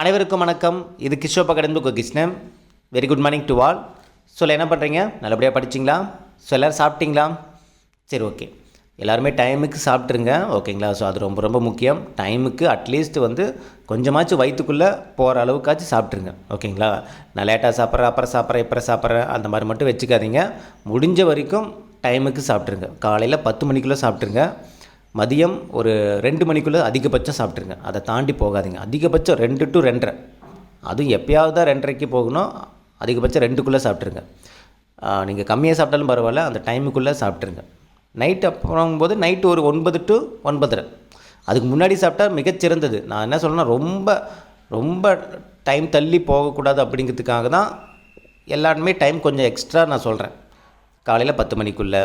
அனைவருக்கும் வணக்கம். இது கிஷோப கடந்து Krishnan. Very good morning to all so என்ன பண்ணுறீங்க நல்லபடியாக படிச்சிங்களா? ஸோ எல்லோரும் சாப்பிட்டீங்களா? சரி ஓகே எல்லாருமே டைமுக்கு சாப்பிட்ருங்க ஓகேங்களா ஸோ அது ரொம்ப ரொம்ப முக்கியம். டைமுக்கு அட்லீஸ்ட் வந்து கொஞ்சமாச்சும் வயிற்றுக்குள்ளே போகிற அளவுக்காச்சும் சாப்பிட்ருங்க ஓகேங்களா நான் லேட்டாக சாப்பிட்றேன் அப்புறம் சாப்பிட்றேன் இப்போ சாப்பிட்றேன் அந்த மாதிரி மட்டும் வச்சுக்காதீங்க. முடிஞ்ச வரைக்கும் டைமுக்கு சாப்பிட்ருங்க காலையில் பத்து மணிக்குள்ளே சாப்பிட்ருங்க மதியம் ஒரு ரெண்டு மணிக்குள்ளே அதிகபட்சம் சாப்பிட்ருங்க அதை தாண்டி போகாதீங்க. அதிகபட்சம் ரெண்டு டு ரெண்டரை. அதுவும் எப்பயாவது தான் ரெண்டரைக்கு போகணும். அதிகபட்சம் ரெண்டுக்குள்ளே சாப்பிட்ருங்க நீங்கள் கம்மியாக சாப்பிட்டாலும் பரவாயில்ல. அந்த டைமுக்குள்ளே சாப்பிட்ருங்க நைட் அப்புறம் போது நைட்டு ஒரு ஒன்பது டு ஒன்பதரை. அதுக்கு முன்னாடி சாப்பிட்டா மிகச்சிறந்தது. நான் என்ன சொல்லணும்னா ரொம்ப ரொம்ப டைம் தள்ளி போகக்கூடாது அப்படிங்கிறதுக்காக தான் எல்லாருமே டைம் கொஞ்சம் எக்ஸ்ட்ரா நான் சொல்கிறேன் காலையில் பத்து மணிக்குள்ளே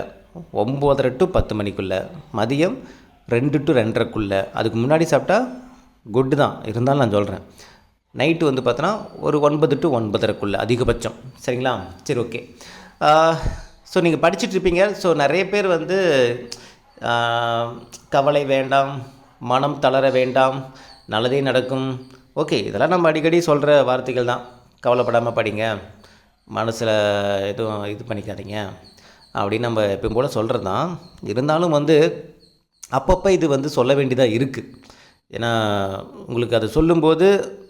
ஒம்போதரை டு பத்து மணிக்குள்ளே மதியம் ரெண்டு டு ரெண்டரைக்குள்ளே. அதுக்கு முன்னாடி சாப்பிட்டா குட்டு தான். இருந்தாலும் நான் சொல்கிறேன் நைட்டு வந்து பார்த்தோன்னா ஒரு ஒன்பது டு ஒன்பதரைக்குள்ளே அதிகபட்சம். சரிங்களா? சரி ஓகே ஸோ நீங்கள் படிச்சிட்ருப்பீங்க ஸோ நிறைய பேர் வந்து கவலை வேண்டாம் மனம் தளர வேண்டாம் நல்லதே நடக்கும். ஓகே இதெல்லாம் நம்ம அடிக்கடி சொல்கிற வார்த்தைகள் தான். கவலைப்படாமல் படிங்க. மனசில் எதுவும் இது பண்ணிக்காதீங்க. அப்படின்னு நம்ம எப்பயும் போல் சொல்கிறது தான் இருந்தாலும் வந்து அப்பப்போ இது வந்து சொல்ல வேண்டியதாக இருக்குது ஏன்னா உங்களுக்கு அதை சொல்லும்போது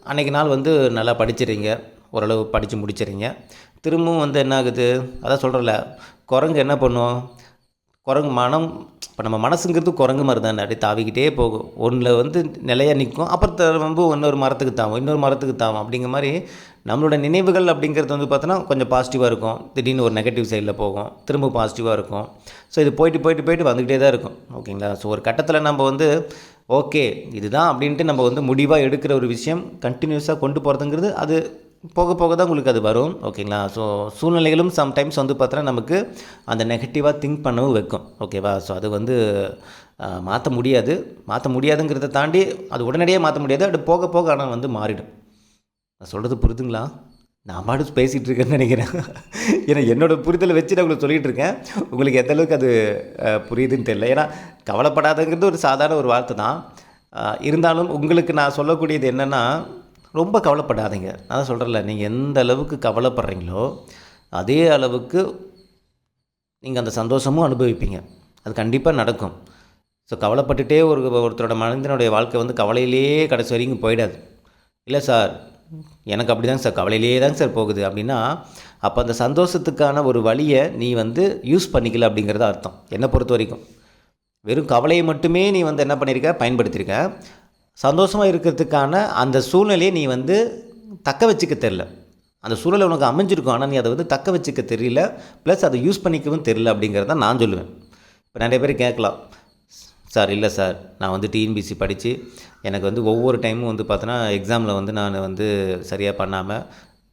அன்றைக்கி நாள் வந்து நல்லா படிச்சிடுறீங்க ஓரளவு படித்து முடிச்சிடுறீங்க திரும்பவும் வந்து என்ன ஆகுது? அதான் சொல்கிறல குரங்கு என்ன பண்ணும்? குரங்கு மனம் இப்போ நம்ம மனசுங்கிறது குரங்கு மாதிரி தானே அப்படியே தாவிக்கிட்டே போகும். ஒன்றில் வந்து நிலையாக நிற்கும். அப்புறம் திரும்ப இன்னொரு மரத்துக்கு தாவும். இன்னொரு மரத்துக்கு தாவும். அப்படிங்கிற மாதிரி நம்மளோட நினைவுகள் அப்படிங்கிறது வந்து பார்த்தோன்னா கொஞ்சம் பாசிட்டிவாக இருக்கும். திடீர்னு ஒரு நெகட்டிவ் சைடில் போகும். திரும்ப பாசிட்டிவாக இருக்கும். ஸோ இது போயிட்டு போயிட்டு போயிட்டு வந்துக்கிட்டே தான் இருக்கும். ஓகேங்களா? ஸோ ஒரு கட்டத்தில் நம்ம வந்து ஓகே இதுதான் அப்படின்ட்டு நம்ம வந்து முடிவாக எடுக்கிற ஒரு விஷயம் கண்டினியூஸாக கொண்டு போகிறதுங்கிறது அது போக போக தான் உங்களுக்கு அது வரும். ஓகேங்களா? ஸோ சூழ்நிலைகளும் சம்டைம்ஸ் வந்து பார்த்தோன்னா நமக்கு அந்த நெகட்டிவாக திங்க் பண்ணவும் வைக்கும். ஓகேவா? ஸோ அது வந்து மாற்ற முடியாது. மாற்ற முடியாதுங்கிறத தாண்டி அது உடனடியாக மாற்ற முடியாது. அது போக போக ஆனால் வந்து மாறிடும். நான் சொல்கிறது புரிதுங்களா? நான் பாட்டு பேசிகிட்டு இருக்கேன்னு நினைக்கிறேன். ஏன்னா என்னோடய புரிதலை வச்சு நான் உங்களுக்கு சொல்லிகிட்டு இருக்கேன். உங்களுக்கு எந்த அளவுக்கு அது புரியுதுன்னு தெரியல. ஏன்னா கவலைப்படாதங்கிறது ஒரு சாதாரண ஒரு வார்த்தை தான். இருந்தாலும் உங்களுக்கு நான் சொல்லக்கூடியது என்னென்னா ரொம்ப கவலைப்படாதீங்க. நான் தான் சொல்கிறேன்ல நீங்கள் எந்த அளவுக்கு கவலைப்படுறீங்களோ அதே அளவுக்கு நீங்கள் அந்த சந்தோஷமும் அனுபவிப்பீங்க. அது கண்டிப்பாக நடக்கும். ஸோ கவலைப்பட்டுட்டே ஒரு ஒருத்தரோட மனிதனுடைய வாழ்க்கை வந்து கவலையிலேயே கடைசி வரைக்கும் போயிடாது. இல்லை சார் எனக்கு அப்படி தாங்க சார் கவலையிலேயே தாங்க சார் போகுது. அப்படின்னா அப்போ அந்த சந்தோஷத்துக்கான ஒரு வழியை நீ வந்து யூஸ் பண்ணிக்கல அப்படிங்கிறது அர்த்தம். என்னை பொறுத்த வரைக்கும். வெறும் கவலையை மட்டுமே நீ வந்து என்ன பண்ணியிருக்க பயன்படுத்தியிருக்க சந்தோஷமாக இருக்கிறதுக்கான அந்த சூழ்நிலையை நீ வந்து தக்க வச்சுக்க தெரில அந்த சூழலை உனக்கு அமைஞ்சிருக்கும் ஆனால் நீ அதை வந்து தக்க வச்சுக்க தெரியல. ப்ளஸ் அதை யூஸ் பண்ணிக்கவும் தெரியல அப்படிங்கிறத நான் சொல்லுவேன். இப்போ நிறைய பேர் கேட்கலாம். சார் இல்லை சார். நான் வந்து டிஎன்பிசி படித்து எனக்கு வந்து ஒவ்வொரு டைமும் வந்து பார்த்தோன்னா எக்ஸாமில் வந்து நான் வந்து சரியாக பண்ணாமல்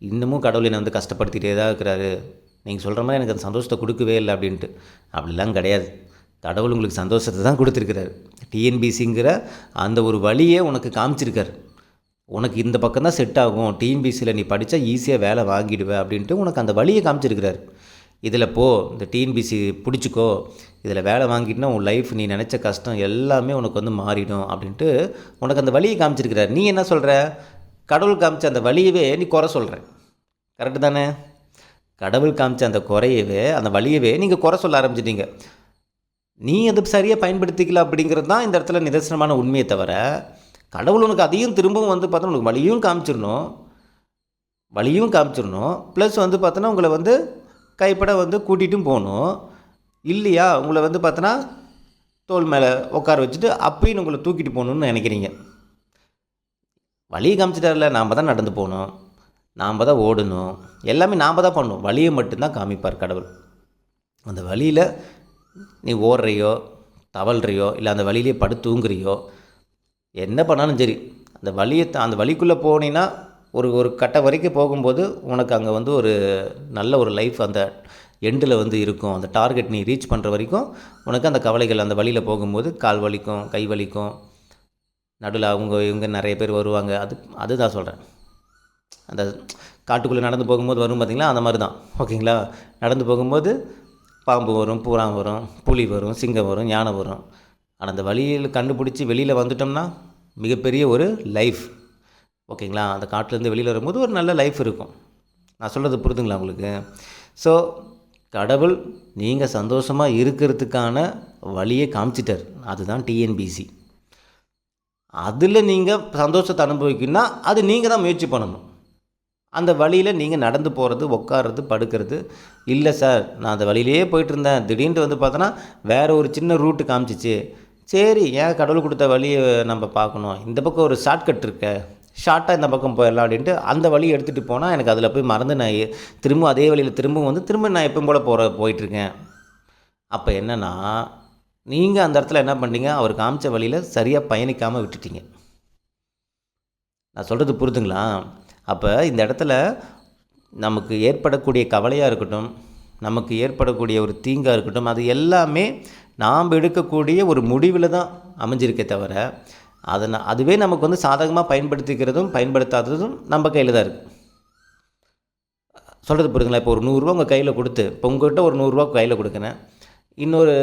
இன்னமும் கடவுள் என்னை வந்து கஷ்டப்படுத்திட்டே தான் இருக்கிறாரு. நீங்கள் சொல்கிற மாதிரி எனக்கு அந்த சந்தோஷத்தை கொடுக்கவே இல்லை அப்படின்ட்டு. அப்படிலாம் கிடையாது. கடவுள் உங்களுக்கு சந்தோஷத்தை தான் கொடுத்துருக்கிறார். டிஎன்பிசிங்கிற அந்த ஒரு வழியே உனக்கு காமிச்சிருக்காரு. உனக்கு இந்த பக்கம் தான் செட் ஆகும். டிஎன்பிசியில் நீ படித்தா ஈஸியாக வேலை வாங்கிடுவே அப்படின்ட்டு உனக்கு அந்த வழியை காமிச்சிருக்கிறார். இதில் போ இந்த டிஎன்பிசி பிடிச்சிக்கோ இதில் வேலை வாங்கிட்டுனா உன் லைஃப் நீ நினச்ச கஷ்டம் எல்லாமே உனக்கு வந்து மாறிடும் அப்படின்ட்டு உனக்கு அந்த வழியை காமிச்சிருக்கிறார். நீ என்ன சொல்கிற கடவுள் காமிச்ச அந்த வழியவே நீ குறை சொல்கிற கரெக்டு தானே? கடவுள் காமிச்ச அந்த குறையவே அந்த வழியவே நீங்கள் குறை சொல்ல ஆரம்பிச்சிட்டீங்க. நீ அது சரியாக பயன்படுத்திக்கல அப்படிங்கிறது தான் இந்த இடத்துல நிதர்சனமான உண்மையை தவிர கடவுள் உனக்கு அதையும் திரும்பவும் வந்து பார்த்தோன்னா உனக்கு வழியும் காமிச்சிடணும். வழியும் காமிச்சிடணும். ப்ளஸ் வந்து பார்த்தோன்னா உங்களை வந்து கைப்பட வந்து கூட்டிகிட்டும் போகணும். இல்லையா? உங்களை வந்து பார்த்தோன்னா தோல் மேலே உட்கார வச்சுட்டு அப்பயும் உங்களை தூக்கிட்டு போகணுன்னு நினைக்கிறீங்க. வழியை காமிச்சிட்டார்ல நாம் தான் நடந்து போகணும். நாம் தான் ஓடணும். எல்லாமே நாம் தான் பண்ணணும். வழியை மட்டும்தான் காமிப்பார் கடவுள். அந்த வழியில் நீ ஓடுறையோ தவழ்றியோ இல்லை அந்த வழியிலே படுத்து தூங்குறியோ என்ன பண்ணாலும் சரி அந்த வழியை தா- அந்த வழிக்குள்ளே போனீங்கன்னா ஒரு ஒரு கட்ட வரைக்கும் போகும்போது உனக்கு அங்கே வந்து ஒரு நல்ல ஒரு லைஃப் அந்த எண்டில் வந்து இருக்கும். அந்த டார்கெட் நீ ரீச் பண்ணுற வரைக்கும் உனக்கு அந்த கவலைகள் அந்த வழியில் போகும்போது கால் வலிக்கும் கை வலிக்கும். நடுவில் அவங்க இவங்க நிறைய பேர் வருவாங்க. அது அதுதான் சொல்கிறேன் அந்த காட்டுக்குள்ளே நடந்து போகும்போது வரும் பார்த்திங்களா அந்த மாதிரி தான். ஓகேங்களா? நடந்து போகும்போது பாம்பு வரும் பூரா வரும் புலி வரும் சிங்கம் வரும் யானை வரும். ஆனால் அந்த வழியில் கண்டுபிடிச்சி வெளியில் வந்துட்டோம்னா மிகப்பெரிய ஒரு லைஃப் ஓகேங்களா? அந்த காட்டிலேருந்து வெளியில் வரும்போது ஒரு நல்ல லைஃப் இருக்கும். நான் சொல்கிறது புரிதுங்களா உங்களுக்கு? ஸோ கடவுள் நீங்கள் சந்தோஷமாக இருக்கிறதுக்கான வழியை காமிச்சிட்டார். அதுதான் டிஎன்பிசி அதில் நீங்கள் சந்தோஷத்தை அனுபவிக்கணும்னா அது நீங்கள் தான் முயற்சி பண்ணணும். அந்த வழியில் நீங்கள் நடந்து போகிறது உட்கார்றது படுக்கிறது. இல்லை சார் நான் அந்த வழியிலேயே போயிட்டு இருந்தேன் திடீர்னு வந்து பார்த்தோன்னா வேறு ஒரு சின்ன ரூட்டு காமிச்சிச்சு. சரி ஏன் கடவுள் கொடுத்த வழியை நம்ம பார்க்கணும்? இந்த பக்கம் ஒரு ஷார்ட்கட் இருக்க. ஷார்ட்டாக இந்த பக்கம் போயிடலாம் அப்படின்ட்டு அந்த வழி எடுத்துகிட்டு போனால் எனக்கு அதில் போய் மறந்து நான் திரும்ப அதே வழியில் திரும்ப வந்து திரும்ப நான் எப்பவும் போல் போகிற போயிட்டுருக்கேன். அப்போ என்னென்னா நீங்கள் அந்த இடத்துல என்ன பண்ணீங்க அவர் காமிச்ச வழியில் சரியாக பயணிக்காமல் விட்டுட்டீங்க. நான் சொல்கிறது புரிதுங்களா? அப்போ இந்த இடத்துல நமக்கு ஏற்படக்கூடிய கவலையாக இருக்கட்டும் நமக்கு ஏற்படக்கூடிய ஒரு தீங்காக இருக்கட்டும் அது எல்லாமே நாம் எடுக்கக்கூடிய ஒரு முடிவில் தான் அமைஞ்சிருக்கே தவிர அதை அதுவே நமக்கு வந்து சாதகமாக பயன்படுத்திக்கிறதும் பயன்படுத்தாததும் நம்ம கையில் தான் இருக்குது சொல்கிறது புரியுதுங்களா? இப்போ ஒரு நூறுரூவா உங்கள் கையில் கொடுத்து இப்போ உங்கள்கிட்ட ஒரு நூறுரூவா கையில் கொடுக்குறேன். இன்னொரு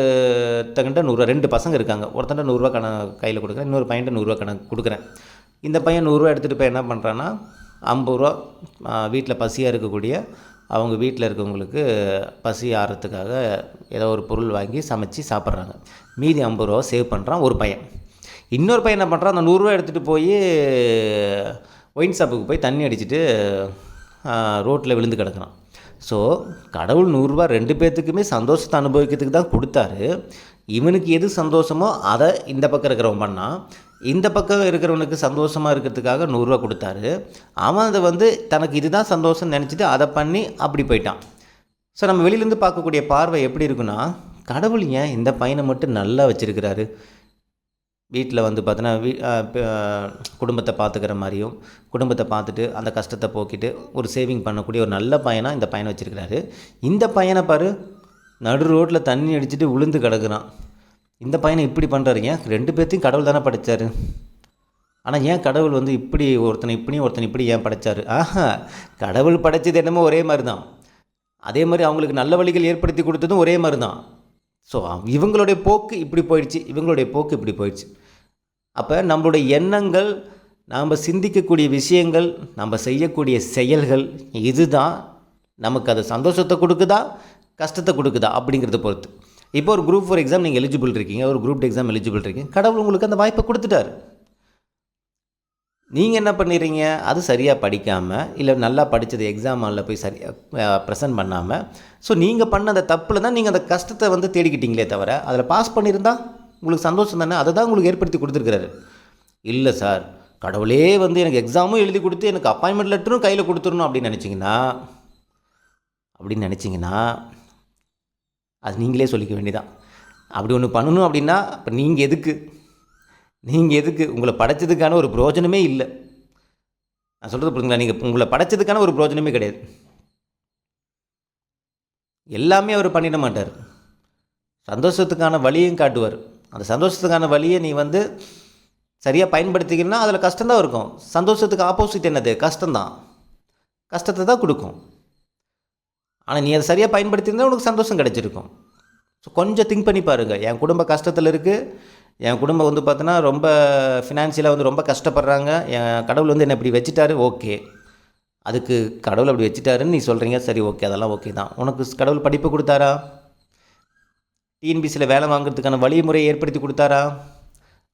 தங்கிட்ட நூறுரூவா ரெண்டு பசங்க இருக்காங்க. ஒருத்தன்ட்ட நூறுரூவா கண கையில் கொடுக்குறேன் இன்னொரு பையன்ட்ட நூறுரூவா கணக்கு கொடுக்குறேன். இந்த பையன் நூறுரூவா எடுத்துகிட்டு போய் என்ன பண்ணுறான்னா ஐம்பது ரூபா வீட்டில் பசியாக இருக்கக்கூடிய அவங்க வீட்டில் இருக்கவங்களுக்கு பசி ஆறுறதுக்காக ஏதோ ஒரு பொருள் வாங்கி சமைச்சு சாப்பிட்றாங்க. மீதி ஐம்பது ரூபா சேவ் பண்ணுறான் ஒரு பையன். இன்னொரு பையன் என்ன பண்ணுறான் அந்த நூறுரூவா எடுத்துகிட்டு போய் ஒயின் ஷாப்புக்கு போய் தண்ணி அடிச்சிட்டு ரோட்டில் விழுந்து கிடக்குறான். ஸோ கடவுள் நூறுரூவா ரெண்டு பேர்த்துக்குமே சந்தோஷத்தை அனுபவிக்கிறதுக்கு தான் கொடுத்தாரு. இவனுக்கு எது சந்தோஷமோ அதை இந்த பக்கம் இருக்கிறவன் பண்ணான். இந்த பக்கம் இருக்கிறவனுக்கு சந்தோஷமாக இருக்கிறதுக்காக நூறுரூவா கொடுத்தாரு. அவன் அதை வந்து தனக்கு இதுதான் சந்தோஷம்னு நினச்சிட்டு அதை பண்ணி அப்படி போயிட்டான். ஸோ நம்ம வெளியிலேருந்து பார்க்கக்கூடிய பார்வை எப்படி இருக்குன்னா கடவுள் ஏன் இந்த பையனை மட்டும் நல்லா வச்சுருக்கிறாரு? வீட்டில் வந்து பார்த்தோன்னா வீ குடும்பத்தை பார்த்துக்கிற மாதிரியும் குடும்பத்தை பார்த்துட்டு அந்த கஷ்டத்தை போக்கிட்டு ஒரு சேவிங் பண்ணக்கூடிய ஒரு நல்ல பையனாக இந்த பையனை வச்சுருக்கிறாரு. இந்த பையனை பாரு நடு ரோட்டில் தண்ணி அடிச்சுட்டு விழுந்து கிடக்குறான். இந்த பையனை இப்படி பண்ணுறாரு ஏன்? ரெண்டு பேர்த்தையும் கடவுள் தானே படைச்சாரு. ஆனால் ஏன் கடவுள் வந்து இப்படி ஒருத்தனை இப்படியும் ஒருத்தனை இப்படி ஏன் படைச்சாரு? ஆஹா கடவுள் படைச்சது என்னமோ ஒரே மாதிரி தான் அதே மாதிரி அவங்களுக்கு நல்ல வழிகள் ஏற்படுத்தி கொடுத்ததும் ஒரே மாதிரி தான் ஸோ இவங்களுடைய போக்கு இப்படி போயிடுச்சு இவங்களுடைய போக்கு இப்படி போயிடுச்சு. அப்போ நம்மளுடைய எண்ணங்கள் நாம் சிந்திக்கக்கூடிய விஷயங்கள் நம்ம செய்யக்கூடிய செயல்கள் இதுதான். நமக்கு அது சந்தோஷத்தை கொடுக்குதா? கஷ்டத்தை கொடுக்குதா? அப்படிங்கிறத பொறுத்து. இப்போ ஒரு குரூப் ஃபார் எக்ஸாம் நீங்கள் எலிஜிபிள் இருக்கீங்க. ஒரு குரூப் எக்ஸாம் எலிஜிபிள் இருக்கீங்க. கடவுள் உங்களுக்கு அந்த வாய்ப்பை கொடுத்துட்டாரு. நீங்கள் என்ன பண்ணிடுறீங்க அது சரியாக படிக்காமல் இல்லை நல்லா படித்தது எக்ஸாம் ஹாலில் போய் சரியாக ப்ரெசென்ட் பண்ணாமல் ஸோ நீங்கள் பண்ண அந்த தப்பில் தான் நீங்கள் அந்த கஷ்டத்தை வந்து தேடிக்கிட்டீங்களே தவிர அதில் பாஸ் பண்ணியிருந்தா உங்களுக்கு சந்தோஷம் தானே? அதை தான் உங்களுக்கு ஏற்படுத்தி கொடுத்துருக்குறாரு. இல்லை சார் கடவுளே வந்து எனக்கு எக்ஸாமும் எழுதி கொடுத்து எனக்கு அப்பாயின்மெண்ட் லெட்டரும் கையில் கொடுத்துடணும் அப்படின்னு நினச்சிங்கன்னா அப்படின்னு நினச்சிங்கன்னா அது நீங்களே சொல்லிக்க வேண்டியதான் அப்படி ஒன்று பண்ணணும் அப்படின்னா இப்போ நீங்கள் எதுக்கு? நீங்கள் எதுக்கு? உங்களை படைச்சதுக்கான ஒரு பிரயோஜனமே இல்லை. நான் சொல்கிறது புரியுங்களா நீங்கள் உங்களை படைச்சதுக்கான ஒரு பிரயோஜனமே கிடையாது. எல்லாமே அவர் பண்ணிட மாட்டார். சந்தோஷத்துக்கான வழியும் காட்டுவார். அந்த சந்தோஷத்துக்கான வழியை நீ வந்து சரியாக பயன்படுத்திக்கணும்னா அதில் கஷ்டம்தான் இருக்கும். சந்தோஷத்துக்கு ஆப்போசிட் என்னது? கஷ்டம்தான். கஷ்டத்தை தான் கொடுக்கும். ஆனால் நீ அதை சரியாக பயன்படுத்தியிருந்தால் உனக்கு சந்தோஷம் கிடச்சிருக்கும். ஸோ கொஞ்சம் திங்க் பண்ணி பாருங்கள் என் குடும்ப கஷ்டத்தில் இருக்குது என் குடும்பம் வந்து பார்த்தோன்னா ரொம்ப ஃபினான்ஷியலாக வந்து ரொம்ப கஷ்டப்படுறாங்க. என் கடவுள் வந்து என்னை இப்படி வச்சுட்டாரு ஓகே அதுக்கு கடவுள் அப்படி வச்சுட்டாருன்னு நீ சொல்கிறீங்க சரி ஓகே அதெல்லாம் ஓகே தான். உனக்கு கடவுள் படிப்பு கொடுத்தாரா? டிஎன்பிசியில் வேலை வாங்குறதுக்கான வழிமுறையை ஏற்படுத்தி கொடுத்தாரா?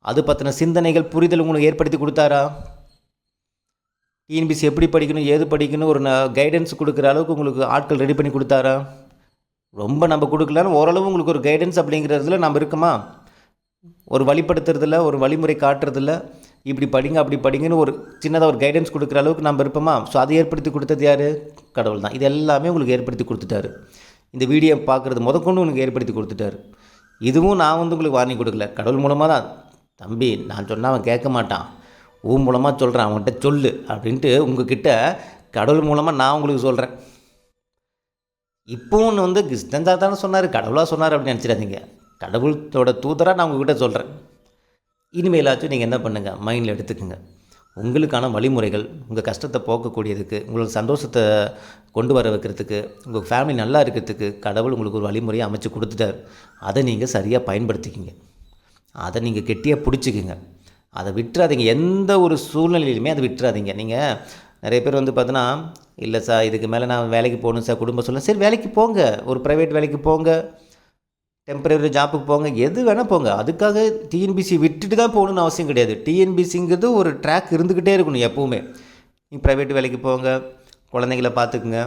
அது பற்றின சிந்தனைகள் புரிதல் உங்களுக்கு ஏற்படுத்தி கொடுத்தாரா? டிஎன்பிசி எப்படி படிக்கணும் ஏது படிக்கணும் ஒரு கைடன்ஸ் கொடுக்குற அளவுக்கு உங்களுக்கு ஆட்கள் ரெடி பண்ணி கொடுத்தாரா? ரொம்ப நம்ம கொடுக்கலன்னு ஓரளவு உங்களுக்கு ஒரு கைடன்ஸ் அப்படிங்கிறதுல நம்ம இருக்குமா? ஒரு வழிப்படுத்துறதில் ஒரு வழிமுறை காட்டுறதில்ல இப்படி படிங்க அப்படி படிங்கன்னு ஒரு சின்னதாக ஒரு கைடன்ஸ் கொடுக்குற அளவுக்கு நம்ம இருப்போமா? ஸோ அதை ஏற்படுத்தி கொடுத்தது யார்? கடவுள் தான் இது எல்லாமே உங்களுக்கு ஏற்படுத்தி கொடுத்துட்டாரு. இந்த வீடியோ பார்க்குறது முதற்கொண்டு உனக்கு ஏற்படுத்தி கொடுத்துட்டாரு. இதுவும் நான் வந்து உங்களுக்கு வார்னிங் கொடுக்கல. கடவுள் மூலமாக தான். தம்பி நான் சொன்னால் அவன் கேட்க மாட்டான். உன் மூலமாக சொல்கிறேன் அவன்கிட்ட சொல்லு அப்படின்ட்டு உங்ககிட்ட கடவுள் மூலமாக நான் உங்களுக்கு சொல்கிறேன் இப்போவும் வந்து கிருஷ்ணன் தானே சொன்னார். கடவுளாக சொன்னார் அப்படின்னு நினச்சிடாதீங்க. கடவுளோட தூதராக நான் உங்ககிட்ட சொல்கிறேன் இனிமேலாச்சும் நீங்கள் என்ன பண்ணுங்கள் மைண்டில் எடுத்துக்கோங்க. உங்களுக்கான வழிமுறைகள் உங்கள் கஷ்டத்தை போக்கக்கூடியதுக்கு உங்களுக்கு சந்தோஷத்தை கொண்டு வர வைக்கிறதுக்கு உங்கள் ஃபேமிலி நல்லா இருக்கிறதுக்கு கடவுள் உங்களுக்கு ஒரு வழிமுறையை அமைச்சு கொடுத்துட்டார். அதை நீங்கள் சரியாக பயன்படுத்திக்கிங்க. அதை நீங்கள் கெட்டியாக பிடிச்சிக்கிங்க. அதை விட்டுறாதீங்க. எந்த ஒரு சூழ்நிலையிலுமே அதை விட்டுறாதீங்க. நீங்கள் நிறைய பேர் வந்து பார்த்தோன்னா இல்லை சார் இதுக்கு மேலே நான் வேலைக்கு போகணும் சார் குடும்ப சொல்ல சரி வேலைக்கு போங்க. ஒரு ப்ரைவேட் வேலைக்கு போங்க. டெம்பரரி ஜாப்புக்கு போங்க. எது வேணால் போங்க. அதுக்காக டிஎன்பிசி விட்டுட்டு தான் போகணுன்னு அவசியம் கிடையாது. டிஎன்பிசிங்கிறது ஒரு ட்ராக் இருந்துக்கிட்டே இருக்கணும் எப்போவுமே. நீங்கள் ப்ரைவேட் வேலைக்கு போங்க. குழந்தைங்கள பார்த்துக்குங்க.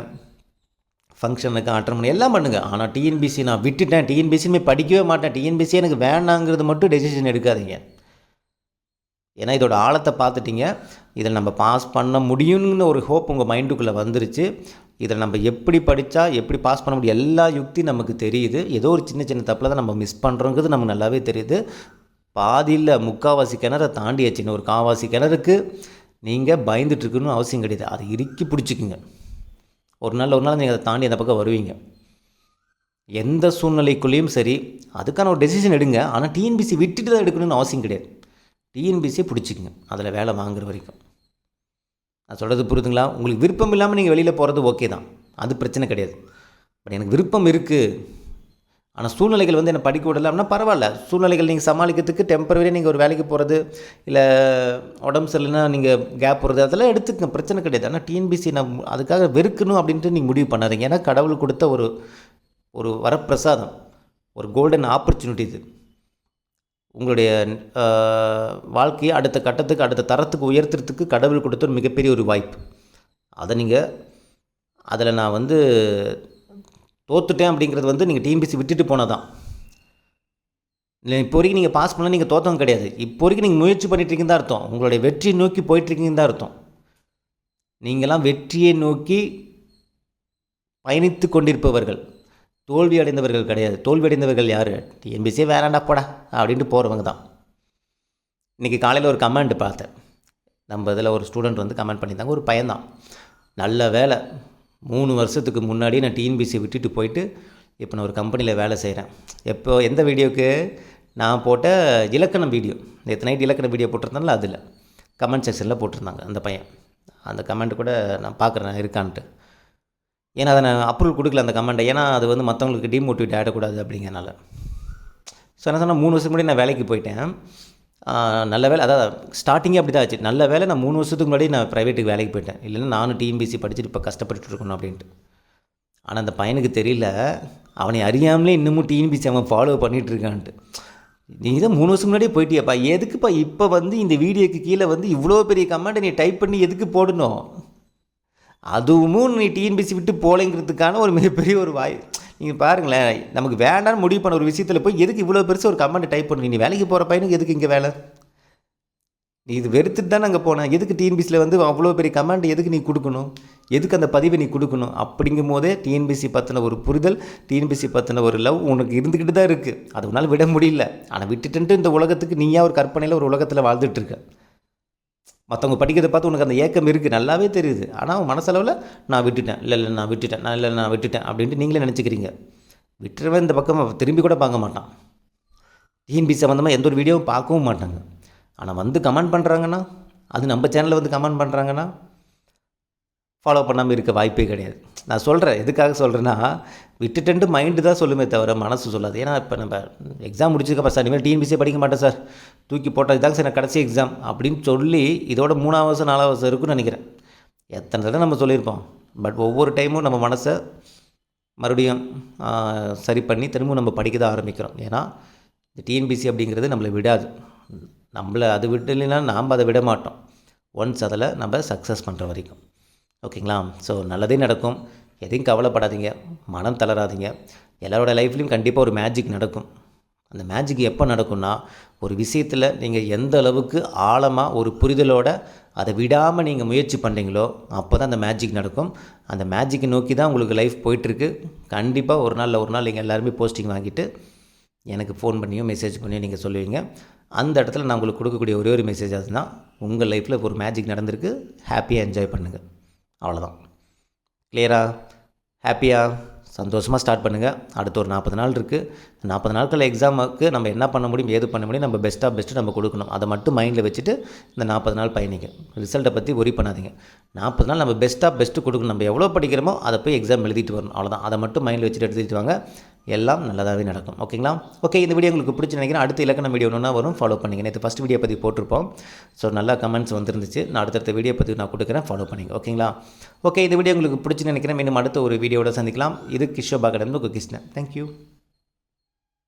ஃபங்க்ஷனுக்கு அட்டன் பண்ணி. எல்லாம் பண்ணுங்கள் ஆனால் டிஎன்பிசி நான் விட்டுட்டேன். டிஎன்பிசியுமே படிக்கவே மாட்டேன். டிஎன்பிசி எனக்கு வேணாங்கிறது மட்டும் டெசிஷன் எடுக்காதீங்க. ஏன்னா இதோட ஆழத்தை பார்த்துட்டிங்க. இதில் நம்ம பாஸ் பண்ண முடியும்னு ஒரு ஹோப் உங்கள் மைண்டுக்குள்ளே வந்துருச்சு. இதில் நம்ம எப்படி படித்தா எப்படி பாஸ் பண்ண முடியும் எல்லா யுக்தி நமக்கு தெரியுது. ஏதோ ஒரு சின்ன சின்ன தப்பில் தான் நம்ம மிஸ் பண்ணுறோங்கிறது நமக்கு நல்லாவே தெரியுது. பாதியில் முக்கால்வாசி கிணறை தாண்டியாச்சுன்னு ஒரு காவாசி கிணறுக்கு. நீங்கள் பயந்துட்டுருக்குன்னு அவசியம் கிடையாது. அதை இறுக்கி பிடிச்சிக்குங்க. ஒரு நாள் ஒரு நாள் நீங்கள் அதை தாண்டி அந்த பக்கம் வருவீங்க. எந்த சூழ்நிலைக்குள்ளேயும் சரி அதுக்கான ஒரு டெசிஷன் எடுங்க. ஆனால் டிஎன்பிசி விட்டுட்டு தான் எடுக்கணும்னு அவசியம் கிடையாது. டிஎன்பிசியை பிடிச்சிக்குங்க. அதில் வேலை வாங்குற வரைக்கும். நான் சொல்கிறது புரியுதுங்களா உங்களுக்கு விருப்பம் இல்லாமல் நீங்கள் வெளியில் போகிறது ஓகே தான். அது பிரச்சனை கிடையாது. பட் எனக்கு விருப்பம் இருக்குது ஆனால் சூழ்நிலைகள் வந்து என்னை படிக்க விடல அப்படின்னா பரவாயில்ல. சூழ்நிலைகள் நீங்கள் சமாளிக்கிறதுக்கு டெம்பரவரியாக நீங்கள் ஒரு வேலைக்கு போகிறது இல்லை உடம்பு சரியில்லைன்னா நீங்கள் கேப் போகிறது அதெல்லாம் எடுத்துக்கங்க. பிரச்சனை கிடையாது. ஆனால் டிஎன்பிசி நான் அதுக்காக வெறுக்கணும் அப்படின்ட்டு நீங்கள் முடிவு பண்ணாதீங்க. ஏன்னா கடவுள் கொடுத்த ஒரு ஒரு வரப்பிரசாதம். ஒரு கோல்டன் ஆப்பர்ச்சுனிட்டி இது. உங்களுடைய வாழ்க்கையை அடுத்த கட்டத்துக்கு அடுத்த தரத்துக்கு உயர்த்துறதுக்கு கடவுள் கொடுத்த ஒரு மிகப்பெரிய ஒரு வாய்ப்பு. அதை நீங்கள் அதில் நான் வந்து தோத்துட்டேன் அப்படிங்கிறது வந்து நீங்கள் டிஎம்பிசி விட்டுட்டு போனதான் இல்லை இப்போ வரைக்கும் நீங்கள் பாஸ் பண்ணால் நீங்கள் தோத்தவங்க கிடையாது. இப்போ வரைக்கும் நீங்கள் முயற்சி பண்ணிட்டுருக்கீங்க தான் அர்த்தம். உங்களுடைய வெற்றியை நோக்கி போயிட்டுருக்கீங்க தான் அர்த்தம். நீங்களாம் வெற்றியை நோக்கி பயணித்து கொண்டிருப்பவர்கள். தோல்வி அடைந்தவர்கள் கிடையாது தோல்வி அடைந்தவர்கள் யார் டிஎன்பிசியே வேணாண்டா போடா அப்படின்ட்டு போகிறவங்க தான். இன்றைக்கி காலையில் ஒரு கமெண்ட் பார்த்தேன். நம்ம இதில் ஒரு ஸ்டூடெண்ட் வந்து கமெண்ட் பண்ணியிருந்தாங்க. ஒரு பையன்தான் நல்ல வேலை. மூணு வருஷத்துக்கு முன்னாடி நான் டிஎன்பிசி விட்டுட்டு போயிட்டு இப்போ நான் ஒரு கம்பெனியில் வேலை செய்கிறேன் எப்போ எந்த வீடியோவுக்கு நான் போட்ட இலக்கணம் வீடியோ. நேற்று நைட் இலக்கண வீடியோ போட்டிருந்தாலும் அதில். கமெண்ட் செக்ஷனில் போட்டிருந்தாங்க அந்த பையன். அந்த கமெண்ட் கூட நான் பார்க்குறேன் இருக்கான்ட்டு. ஏன்னா அதை நான் அப்ரூவல் கொடுக்கல அந்த கமெண்ட்டை ஏன்னா அது வந்து மற்றவங்களுக்கு டிமோட்டிவேட் ஆகிடக்கூடாது அப்படிங்கிறனால. ஸோ என்ன சொன்னால் மூணு வருஷத்துக்கு முன்னாடி நான் வேலைக்கு போயிட்டேன். நல்ல வேலை அதாவது ஸ்டார்டிங்கே அப்படி தான் ஆச்சு. நல்ல வேலை நான் மூணு வருஷத்துக்கு முன்னாடி நான் ப்ரைவேட்டுக்கு வேலைக்கு போயிட்டேன். இல்லைன்னா நானும் டிஎம்பிசி படிச்சுட்டு இப்போ கஷ்டப்பட்டுட்டு இருக்கணும் அப்படின்ட்டு. ஆனால் அந்த பையனுக்கு தெரியல அவனை அறியாமலே இன்னமும் டிஎன்பிசி அவன் ஃபாலோ பண்ணிகிட்டு இருக்கான்ட்டு. நீ தான் மூணு வருஷம் முன்னாடியே போயிட்டியாப்பா? எதுக்குப்பா இப்போ வந்து இந்த வீடியோக்கு கீழே வந்து இவ்வளோ பெரிய கமெண்ட்டை நீ டைப் பண்ணி எதுக்கு போடணும்? அதுவும் நீ டிஎன்பிசி விட்டு போலேங்கிறதுக்கான ஒரு மிகப்பெரிய ஒரு வாய். நீங்கள் பாருங்களேன் நமக்கு வேண்டாம்னு முடிவு பண்ண ஒரு விஷயத்தில் போய் எதுக்கு இவ்வளோ பெருசு ஒரு கமெண்ட் டைப் பண்ணுறீங்க? நீ வேலைக்கு போகிற பையனுக்கு எதுக்கு இங்கே வேலை? நீ இது வெறுத்துட்டு தான் அங்கே போனேன் எதுக்கு டிஎன்பிசியில் வந்து அவ்வளோ பெரிய கமெண்ட் எதுக்கு நீ கொடுக்கணும்? எதுக்கு அந்த பதிவை நீ கொடுக்கணும்? அப்படிங்கும் போதே டிஎன்பிசி பற்றின ஒரு புரிதல் டிஎன்பிசி பற்றின ஒரு லவ் உனக்கு இருந்துக்கிட்டு தான் இருக்குது அது உன்னால் விட முடியல. ஆனால் விட்டுட்டுன்ட்டு இந்த உலகத்துக்கு நீயா ஒரு கற்பனையில் ஒரு உலகத்தில் வாழ்ந்துட்டு மற்றவங்க படிக்கிறத பார்த்து உனக்கு அந்த ஏக்கம் இருக்குது நல்லாவே தெரியுது. ஆனால் அவன் மனசளவில் நான் விட்டுட்டேன். இல்லை இல்லை நான் விட்டுட்டேன். நான் இல்லை நான் விட்டுட்டேன் அப்படின்ட்டு நீங்களே நினச்சிக்கிறீங்க. விட்டுறவன் இந்த பக்கம் திரும்பி கூட பார்க்க மாட்டான். டிஎன்பி சம்மந்தமாக எந்த ஒரு வீடியோவும் பார்க்கவும் மாட்டாங்க. ஆனால் வந்து கமெண்ட் பண்ணுறாங்கன்னா அது நம்ம சேனலில் வந்து கமெண்ட் பண்ணுறாங்கன்னா ஃபாலோ பண்ணாமல் இருக்க வாய்ப்பே கிடையாது. நான் சொல்கிறேன் எதுக்காக சொல்கிறேன்னா விட்டுட்டு மைண்டு தான் சொல்லுமே தவிர மனசு சொல்லாது. ஏன்னா இப்போ நம்ம எக்ஸாம் முடிச்சிருக்கப்பா சார் இனிமேல் டிஎன்பிசியே படிக்க மாட்டேன் சார். தூக்கி போட்டது இதாங்க சார் நான் கடைசி எக்ஸாம் அப்படின்னு சொல்லி இதோட மூணாவது வருஷம் நாலாவது வருஷம் இருக்குன்னு நினைக்கிறேன். எத்தனை தடவை நம்ம சொல்லியிருப்போம். பட் ஒவ்வொரு டைமும் நம்ம மனசை மறுபடியும் சரி பண்ணி திரும்பவும் நம்ம படிக்க தான் ஆரம்பிக்கிறோம். ஏன்னா இந்த டிஎன்பிசி அப்படிங்கிறது நம்மளை விடாது. நம்மளை அது விடலைன்னா நாம் அதை விட மாட்டோம். ஒன்ஸ் அதில் நம்ம சக்ஸஸ் பண்ணுற வரைக்கும். ஓகேங்களா? ஸோ நல்லதே நடக்கும். எதையும் கவலைப்படாதீங்க. மனம் தளராதீங்க. எல்லாரோட லைஃப்லேயும் கண்டிப்பாக ஒரு மேஜிக் நடக்கும். அந்த மேஜிக் எப்போ நடக்கும்னா ஒரு விஷயத்தில் நீங்கள் எந்த அளவுக்கு ஆழமாக ஒரு புரிதலோடு அதை விடாமல் நீங்கள் முயற்சி பண்ணுறீங்களோ அப்போ தான் அந்த மேஜிக் நடக்கும். அந்த மேஜிக்கை நோக்கி தான் உங்களுக்கு லைஃப் போயிட்டுருக்கு. கண்டிப்பாக ஒரு நாளில் ஒரு நாள் நீங்கள் எல்லாருமே போஸ்டிங் வாங்கிட்டு எனக்கு ஃபோன் பண்ணியோ மெசேஜ் பண்ணியோ நீங்கள் சொல்லுவீங்க. அந்த இடத்துல நான் உங்களுக்கு கொடுக்கக்கூடிய ஒரே ஒரு மெசேஜ் அதுதான். உங்கள் லைஃப்பில் ஒரு மேஜிக் நடந்திருக்கு. ஹாப்பியாக என்ஜாய் பண்ணுங்கள் அவ்வளோதான் கிளியரா ஹாப்பியாக சந்தோஷமாக ஸ்டார்ட் பண்ணுங்கள் அடுத்து ஒரு நாற்பது நாள் இருக்குது நாற்பது நாட்கள் எக்ஸாமுக்கு நம்ம என்ன பண்ண முடியும் ஏது பண்ண முடியும் நம்ம பெஸ்ட்டாக பெஸ்ட்டு நம்ம கொடுக்கணும். அதை மட்டும் மைண்டில் வச்சுட்டு இந்த நாற்பது நாள் பயணிங்க. ரிசல்ட்டை பற்றி ஒரி பண்ணாதீங்க. நாற்பது நாள் நம்ம பெஸ்ட்டாக பெஸ்ட்டு கொடுக்கணும். நம்ம எவ்வளோ படிக்கிறோமோ அதை போய் எக்ஸாம் எழுதிட்டு வரணும். அவ்வளோதான் அதை மட்டும் மைண்டில் வச்சுட்டு எடுத்துகிட்டு வாங்க. எல்லாம் நல்லதாகவே நடக்கும். ஓகேங்களா? ஓகே இந்த வீடியோ உங்களுக்கு பிடிச்சி நினைக்கிறேன். அடுத்த இலக்கண வீடியோ ஒன்றா வரும். ஃபாலோ பண்ணிங்க நேற்று ஃபஸ்ட் வீடியோ பற்றி போட்டிருப்போம். ஸோ நல்லா கமெண்ட்ஸ் வந்துருந்துச்சு. நான் அடுத்தடுத்த வீடியோ பற்றி நான் கொடுக்குறேன். ஃபாலோ பண்ணிங்க ஓகேங்களா? ஓகே இந்த வீடியோ உங்களுக்கு பிடிச்சி நினைக்கிறேன். மீண்டும் அடுத்த ஒரு வீடியோட சந்திக்கலாம். இது கிஷோபா கடந்து கிருஷ்ணன் தேங்க்யூ